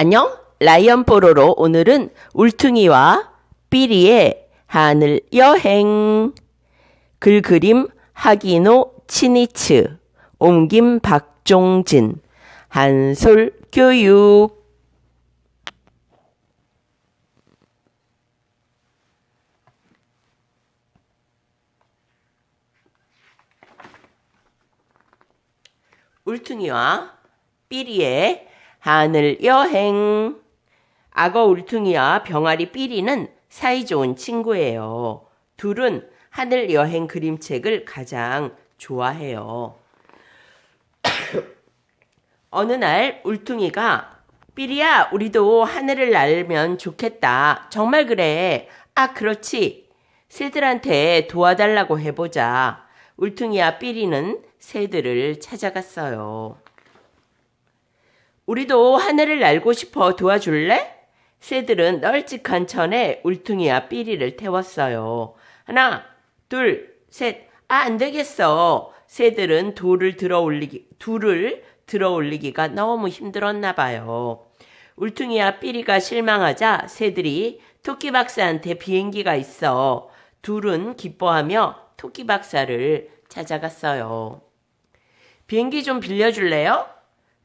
안녕, 라이언 뽀로로. 오늘은 울퉁이와 삐리의 하늘 여행. 글 그림 하기노 치니츠. 옮김 박종진. 한솔 교육. 울퉁이와 삐리의 하늘 여행. 악어 울퉁이와 병아리 삐리는 사이좋은 친구예요. 둘은 하늘 여행 그림책을 가장 좋아해요. 어느 날 울퉁이가 삐리야, 우리도 하늘을 날면 좋겠다. 정말 그래. 아, 그렇지. 새들한테 도와달라고 해보자. 울퉁이와 삐리는 새들을 찾아갔어요. 우리도 하늘을 날고 싶어 도와줄래? 새들은 널찍한 천에 울퉁이와 삐리를 태웠어요. 하나, 둘, 셋. 아, 안 되겠어. 새들은 돌을 들어 올리기, 둘을 들어 올리기가 너무 힘들었나 봐요. 울퉁이와 삐리가 실망하자 새들이 토끼 박사한테 비행기가 있어. 둘은 기뻐하며 토끼 박사를 찾아갔어요. 비행기 좀 빌려줄래요?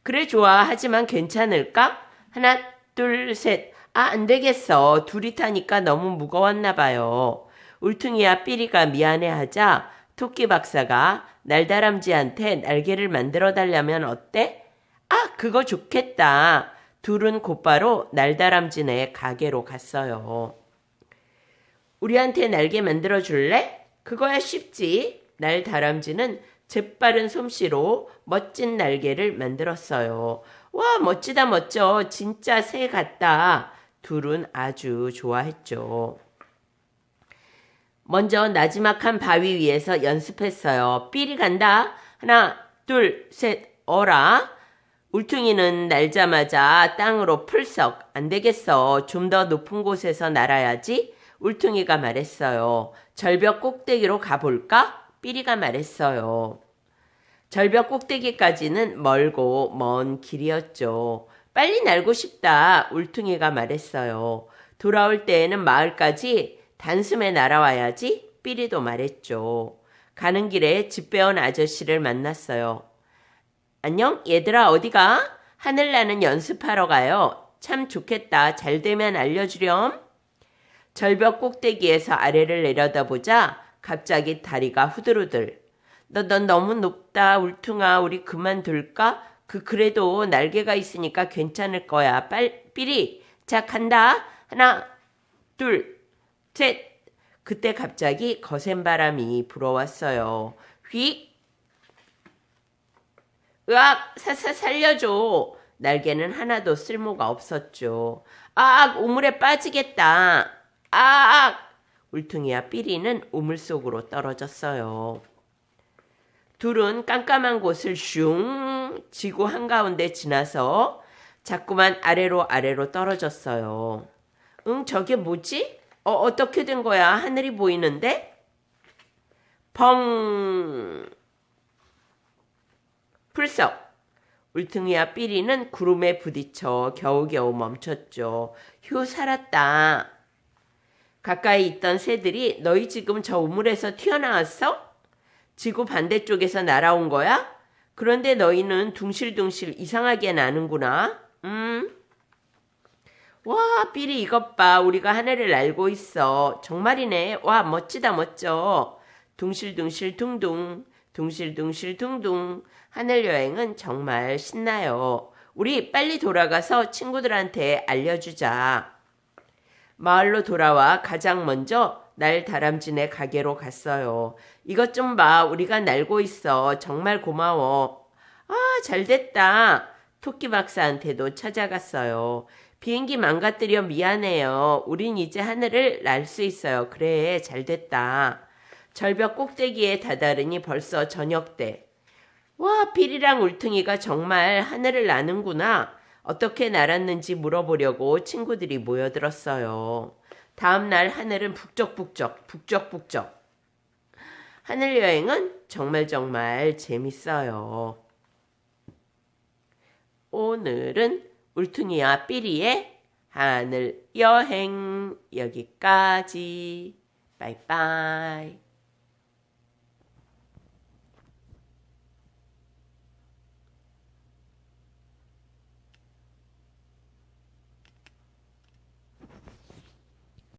그래, 좋아. 하지만 괜찮을까? 하나, 둘, 셋. 아, 안 되겠어. 둘이 타니까 너무 무거웠나 봐요. 울퉁이와 삐리가 미안해하자 토끼 박사가 날다람쥐한테 날개를 만들어 달라면 어때? 아, 그거 좋겠다. 둘은 곧바로 날다람쥐네 가게로 갔어요. 우리한테 날개 만들어 줄래? 그거야 쉽지. 날다람쥐는 재빠른 솜씨로 멋진 날개를 만들었어요. 와, 멋지다, 멋져. 진짜 새 같다. 둘은 아주 좋아했죠. 먼저 나지막한 바위 위에서 연습했어요. 삐리 간다. 하나, 둘, 셋, 어라. 울퉁이는 날자마자 땅으로 풀썩. 안 되겠어. 좀 더 높은 곳에서 날아야지. 울퉁이가 말했어요. 절벽 꼭대기로 가볼까? 삐리가 말했어요. 절벽 꼭대기까지는 멀고 먼 길이었죠. 빨리 날고 싶다. 울퉁이가 말했어요. 돌아올 때에는 마을까지 단숨에 날아와야지. 삐리도 말했죠. 가는 길에 집 배운 아저씨를 만났어요. 안녕, 얘들아, 어디가? 하늘 나는 연습하러 가요. 참 좋겠다. 잘 되면 알려주렴. 절벽 꼭대기에서 아래를 내려다보자 갑자기 다리가 후들후들. 너, 넌 너무 높다, 울퉁아. 우리 그만둘까? 그, 그래도 날개가 있으니까 괜찮을 거야. 빨, 삐리. 자, 간다. 하나, 둘, 셋. 그때 갑자기 거센 바람이 불어왔어요. 휙. 으악, 사사 살려줘. 날개는 하나도 쓸모가 없었죠. 아, 우물에 빠지겠다. 아, 울퉁이와 삐리는 우물 속으로 떨어졌어요. 둘은 깜깜한 곳을 슝 지구 한가운데 지나서 자꾸만 아래로 아래로 떨어졌어요. 응, 저게 뭐지? 어, 어떻게 된 거야? 하늘이 보이는데? 펑! 풀썩! 울퉁이와 삐리는 구름에 부딪혀 겨우겨우 멈췄죠. 휴, 살았다. 가까이 있던 새들이 너희 지금 저 우물에서 튀어나왔어? 지구 반대쪽에서 날아온 거야? 그런데 너희는 둥실둥실 이상하게 나는구나. 음. 와, 삐리 이것 봐. 우리가 하늘을 날고 있어. 정말이네. 와, 멋지다, 멋져. 둥실둥실 둥둥. 둥실둥실 둥둥. 하늘 여행은 정말 신나요. 우리 빨리 돌아가서 친구들한테 알려주자. 마을로 돌아와 가장 먼저 날 다람쥐네 가게로 갔어요. 이것 좀 봐. 우리가 날고 있어. 정말 고마워. 아, 잘 됐다. 토끼 박사한테도 찾아갔어요. 비행기 망가뜨려 미안해요. 우린 이제 하늘을 날 수 있어요. 그래, 잘 됐다. 절벽 꼭대기에 다다르니 벌써 저녁 때. 와, 비리랑 울퉁이가 정말 하늘을 나는구나. 어떻게 날았는지 물어보려고 친구들이 모여들었어요. 다음 날 하늘은 북적북적, 북적북적. 하늘 여행은 정말 정말 재밌어요. 오늘은 울퉁이와 삐리의 하늘 여행 여기까지. 빠이빠이.